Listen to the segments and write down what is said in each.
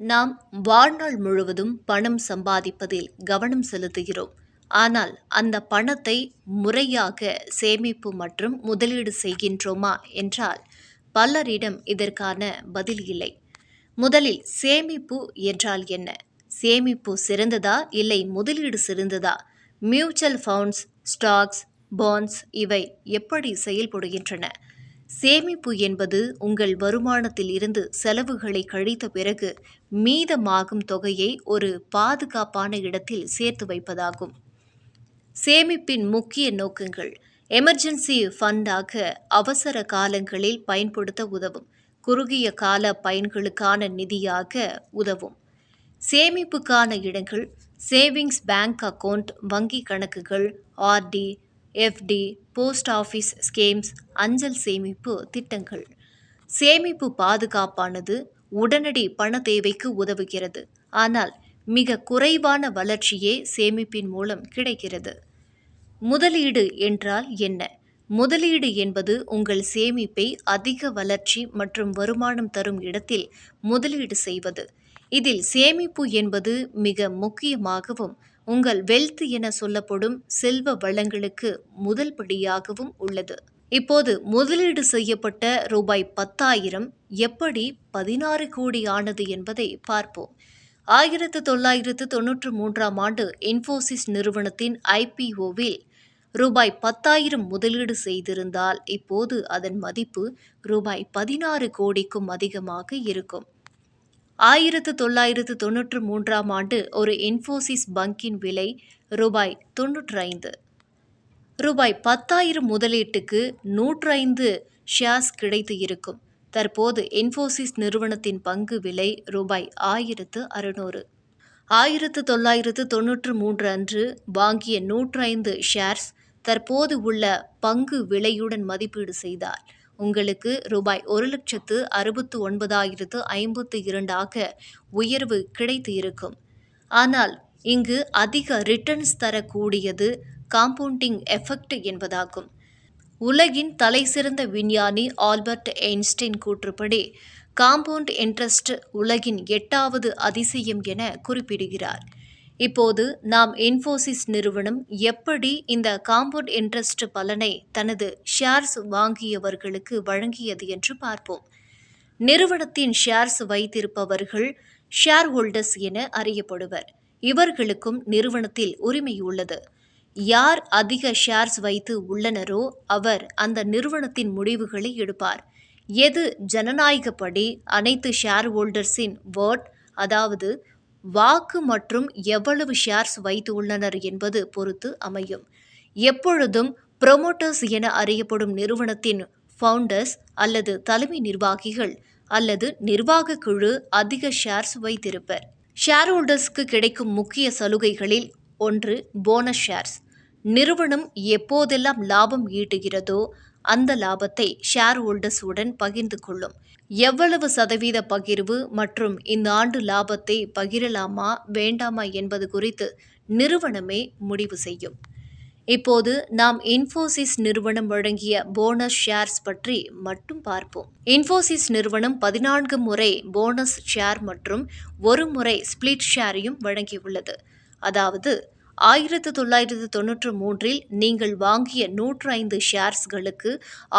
நாம் வாழ்நாள் முழுவதும் பணம் சம்பாதிப்பதில் கவனம் செலுத்துகிறோம். ஆனால் அந்த பணத்தை முறையாக சேமிப்பு மற்றும் முதலீடு செய்கின்றோமா என்றால் பலரிடம் இதற்கான பதில் இல்லை. முதலில் சேமிப்பு என்றால் என்ன? சேமிப்பு சிறந்ததா இல்லை முதலீடு சிறந்ததா? மியூச்சுவல் ஃபண்ட்ஸ் ஸ்டாக்ஸ் பாண்ட்ஸ் இவை எப்படி செயல்படுகின்றன? சேமிப்பு என்பது உங்கள் வருமானத்தில் இருந்து செலவுகளை கழித்த பிறகு மீதமாகும் தொகையை ஒரு பாதுகாப்பான இடத்தில் சேர்த்து வைப்பதாகும். சேமிப்பின் முக்கிய நோக்கங்கள் எமர்ஜென்சி ஃபண்டாக அவசர காலங்களில் பயன்படுத்த உதவும். குறுகிய கால பயன்களுக்கான நிதியாக உதவும். சேமிப்புக்கான இடங்கள் சேவிங்ஸ் பேங்க் அக்கவுண்ட் வங்கி கணக்குகள் RD FD post office schemes அஞ்சல் சேமிப்பு திட்டங்கள். சேமிப்பு பாதுகாப்பானது உடனடி பண தேவைக்கு உதவுகிறது. ஆனால் மிக குறைவான வளர்ச்சியே சேமிப்பின் மூலம் கிடைக்கிறது. முதலீடு என்றால் என்ன? முதலீடு என்பது உங்கள் சேமிப்பை அதிக வளர்ச்சி மற்றும் வருமானம் தரும் இடத்தில் முதலீடு செய்வது. இதில் சேமிப்பு என்பது மிக முக்கியமாகவும் உங்கள் வெல்த் என சொல்லப்படும் செல்வ வளங்களுக்கு முதல் படியாகவும் உள்ளது. இப்போது முதலீடு செய்யப்பட்ட ரூபாய் பத்தாயிரம் எப்படி பதினாறு கோடி ஆனது என்பதை பார்ப்போம். ஆயிரத்து தொள்ளாயிரத்து தொன்னூற்று மூன்றாம் ஆண்டு இன்ஃபோசிஸ் நிறுவனத்தின் ஐபிஓவில் ரூபாய் பத்தாயிரம் முதலீடு செய்திருந்தால் இப்போது அதன் மதிப்பு ரூபாய் பதினாறு கோடிக்கும் அதிகமாக இருக்கும். ஆயிரத்து தொள்ளாயிரத்து தொன்னூற்று மூன்றாம் ஆண்டு ஒரு இன்ஃபோசிஸ் பங்கின் விலை ரூபாய் தொன்னூற்று ஐந்து. ரூபாய் பத்தாயிரம் முதலீட்டுக்கு நூற்று ஐந்து ஷேர்ஸ் கிடைத்து இருக்கும். தற்போது இன்ஃபோசிஸ் நிறுவனத்தின் பங்கு விலை ரூபாய் ஆயிரத்து அறுநூறு. ஆயிரத்து தொள்ளாயிரத்து தொன்னூற்று மூன்று அன்று வாங்கிய நூற்று ஐந்து ஷேர்ஸ் தற்போது உள்ள பங்கு விலையுடன் மதிப்பீடு செய்தார். உங்களுக்கு ரூபாய் ஒரு லட்சத்து அறுபத்து ஒன்பதாயிரத்து ஐம்பத்து இரண்டாக உயர்வு கிடைத்து இருக்கும். ஆனால் இங்கு அதிக ரிட்டர்ன்ஸ் தரக்கூடியது காம்பவுண்டிங் எஃபெக்ட் என்பதாகும். உலகின் தலைசிறந்த விஞ்ஞானி ஆல்பர்ட் ஐன்ஸ்டைன் கூற்றுப்படி காம்பவுண்ட் இன்ட்ரெஸ்ட் உலகின் எட்டாவது அதிசயம் என குறிப்பிடுகிறார். இப்போது நாம் இன்ஃபோசிஸ் நிறுவனம் எப்படி இந்த காம்பவுண்ட் இன்ட்ரெஸ்ட் பலனை தனது ஷேர்ஸ் வாங்கியவர்களுக்கு வழங்கியது என்று பார்ப்போம். நிறுவனத்தின் ஷேர்ஸ் வைத்திருப்பவர்கள் ஷேர் ஹோல்டர்ஸ் என அறியப்படுவர். இவர்களுக்கும் நிறுவனத்தில் உரிமை உள்ளது. யார் அதிக ஷேர்ஸ் வைத்து உள்ளனரோ அவர் அந்த நிறுவனத்தின் முடிவுகளை எடுப்பார். எது ஜனநாயகப்படி அனைத்து ஷேர் ஹோல்டர்ஸின் வேர்ட் அதாவது வாக்கு மற்றும் எவ்வளவு ஷேர்ஸ் வைத்து உள்ளனர் என்பது பொறுத்து அமையும். எப்பொழுதும் ப்ரொமோட்டர்ஸ் என அறியப்படும் நிறுவனத்தின் ஃபவுண்டர்ஸ் அல்லது தலைமை நிர்வாகிகள் அல்லது நிர்வாக குழு அதிக ஷேர்ஸ் வைத்திருப்பர். ஷேர் ஹோல்டர்ஸ்க்கு கிடைக்கும் முக்கிய சலுகைகளில் ஒன்று போனஸ் ஷேர்ஸ் நிறுவனம் எப்போதெல்லாம் லாபம் ஈட்டுகிறதோ அந்த லாபத்தை ஷேர் ஹோல்டர்ஸுடன் பகிர்ந்து கொள்ளும். எவ்வளவு சதவீத பகிர்வு மற்றும் இந்த ஆண்டு லாபத்தை பகிரலாமா வேண்டாமா என்பது குறித்து நிறுவனமே முடிவு செய்யும். இப்போது நாம் இன்ஃபோசிஸ் நிறுவனம் வழங்கிய போனஸ் ஷேர்ஸ் பற்றி மட்டும் பார்ப்போம். இன்ஃபோசிஸ் நிறுவனம் பதினான்கு முறை போனஸ் ஷேர் மற்றும் ஒரு முறை ஸ்பிளிட் ஷேரையும் வழங்கியுள்ளது. அதாவது ஆயிரத்து தொள்ளாயிரத்து தொன்னூற்று மூன்றில் நீங்கள் வாங்கிய நூற்று ஐந்து ஷேர்ஸ்களுக்கு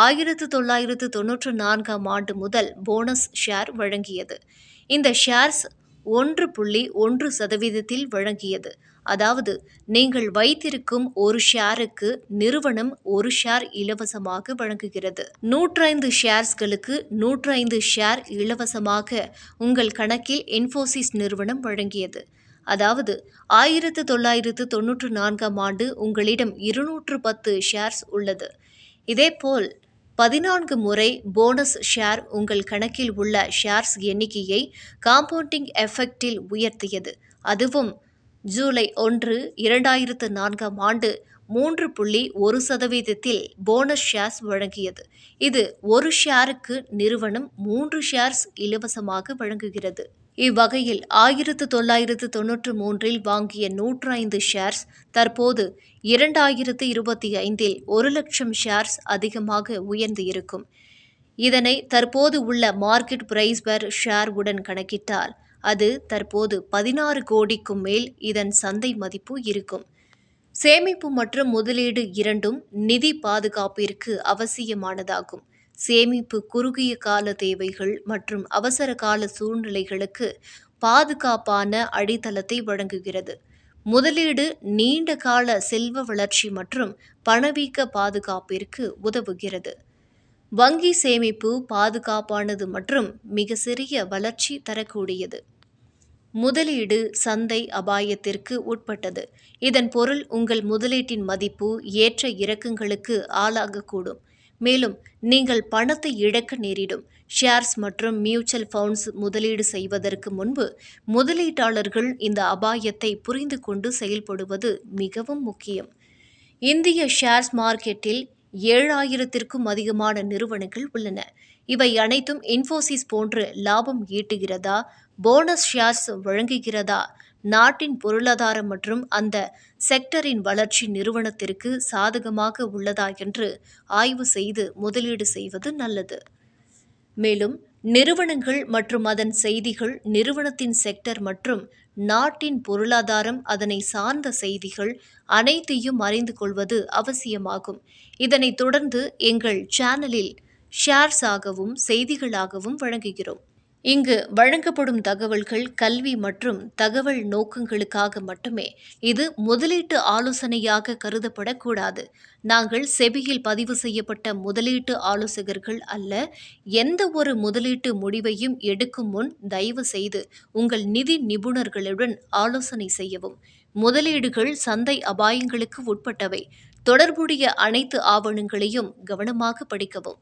ஆயிரத்து தொள்ளாயிரத்து தொன்னூற்று நான்காம் ஆண்டு முதல் போனஸ் ஷேர் வழங்கியது. இந்த ஷேர்ஸ் ஒன்று புள்ளி ஒன்று சதவீதத்தில் வழங்கியது. அதாவது நீங்கள் வைத்திருக்கும் ஒரு ஷேருக்கு நிறுவனம் ஒரு ஷேர் இலவசமாக வழங்குகிறது. நூற்றைந்து ஷேர்ஸ்களுக்கு நூற்றைந்து ஷேர் இலவசமாக உங்கள் கணக்கில் இன்ஃபோசிஸ் நிறுவனம் வழங்கியது. அதாவது ஆயிரத்து தொள்ளாயிரத்து தொன்னூற்று நான்காம் ஆண்டு உங்களிடம் இருநூற்று பத்து ஷேர்ஸ் உள்ளது. இதேபோல் பதினான்கு முறை போனஸ் ஷேர் உங்கள் கணக்கில் உள்ள ஷேர்ஸ் எண்ணிக்கையை காம்பவுண்டிங் எஃபெக்டில் உயர்த்தியது. அதுவும் ஜூலை ஒன்று இரண்டாயிரத்து நான்காம் ஆண்டு மூன்று புள்ளி ஒரு சதவீதத்தில் போனஸ் ஷேர்ஸ் வழங்கியது. இது ஒரு ஷேருக்கு நிறுவனம் மூன்று ஷேர்ஸ் இலவசமாக வழங்குகிறது. இவ்வகையில் ஆயிரத்து தொள்ளாயிரத்து தொன்னூற்று மூன்றில் வாங்கிய நூற்று ஐந்து ஷேர்ஸ் தற்போது இரண்டாயிரத்து இருபத்தி ஐந்தில் ஒரு லட்சம் ஷேர்ஸ் அதிகமாக உயர்ந்து இருக்கும். இதனை தற்போது உள்ள மார்க்கெட் பிரைஸ் பெர் ஷேர் உடன் கணக்கிட்டால் அது தற்போது பதினாறு கோடிக்கும் மேல் இதன் சந்தை மதிப்பு இருக்கும். சேமிப்பு மற்றும் முதலீடு இரண்டும் நிதி பாதுகாப்பிற்கு அவசியமானதாகும். சேமிப்பு குறுகிய கால தேவைகள் மற்றும் அவசர கால சூழ்நிலைகளுக்கு பாதுகாப்பான அடித்தளத்தை வழங்குகிறது. முதலீடு நீண்ட கால செல்வ வளர்ச்சி மற்றும் பணவீக்க பாதுகாப்பிற்கு உதவுகிறது. வங்கி சேமிப்பு பாதுகாப்பானது மற்றும் மிக சிறிய வளர்ச்சி தரக்கூடியது. முதலீடு சந்தை அபாயத்திற்கு உட்பட்டது. இதன் பொருள் உங்கள் முதலீட்டின் மதிப்பு ஏற்ற இறக்கங்களுக்கு ஆளாகக்கூடும். மேலும் நீங்கள் பணத்தை இழக்க நேரிடும். ஷேர்ஸ் மற்றும் மியூச்சுவல் ஃபண்ட்ஸ் முதலீடு செய்வதற்கு முன்பு முதலீட்டாளர்கள் இந்த அபாயத்தை புரிந்து கொண்டு செயல்படுவது மிகவும் முக்கியம். இந்திய ஷேர்ஸ் மார்க்கெட்டில் ஏழாயிரத்திற்கும் அதிகமான நிறுவனங்கள் உள்ளன. இவை அனைத்தும் இன்ஃபோசிஸ் போன்று லாபம் ஈட்டுகிறதா? போனஸ் ஷேர்ஸ் வழங்குகிறதா? நாட்டின் பொருளாதாரம் மற்றும் அந்த செக்டரின் வளர்ச்சி நிறுவனத்திற்கு சாதகமாக உள்ளதா என்று ஆய்வு செய்து முதலீடு செய்வது நல்லது. மேலும் நிறுவனங்கள் மற்றும் அதன் செய்திகள் நிறுவனத்தின் செக்டர் மற்றும் நாட்டின் பொருளாதாரம் அதனை சார்ந்த செய்திகள் அனைத்தையும் அறிந்து கொள்வது அவசியமாகும். இதனைத் தொடர்ந்து எங்கள் சேனலில் ஷேர்ஸ் ஆகவும் செய்திகளாகவும் வழங்குகிறோம். இங்கு வழங்கப்படும் தகவல்கள் கல்வி மற்றும் தகவல் நோக்கங்களுக்காக மட்டுமே. இது முதலீட்டு ஆலோசனையாக கருதப்படக்கூடாது. நாங்கள் செபியில் பதிவு செய்யப்பட்ட முதலீட்டு ஆலோசகர்கள் அல்ல. எந்த ஒரு முதலீட்டு முடிவையும் எடுக்கும் முன் தயவு செய்து உங்கள் நிதி நிபுணர்களுடன் ஆலோசனை செய்யவும். முதலீடுகள் சந்தை அபாயங்களுக்கு உட்பட்டவை. தொடர்புடைய அனைத்து ஆவணங்களையும் கவனமாக படிக்கவும்.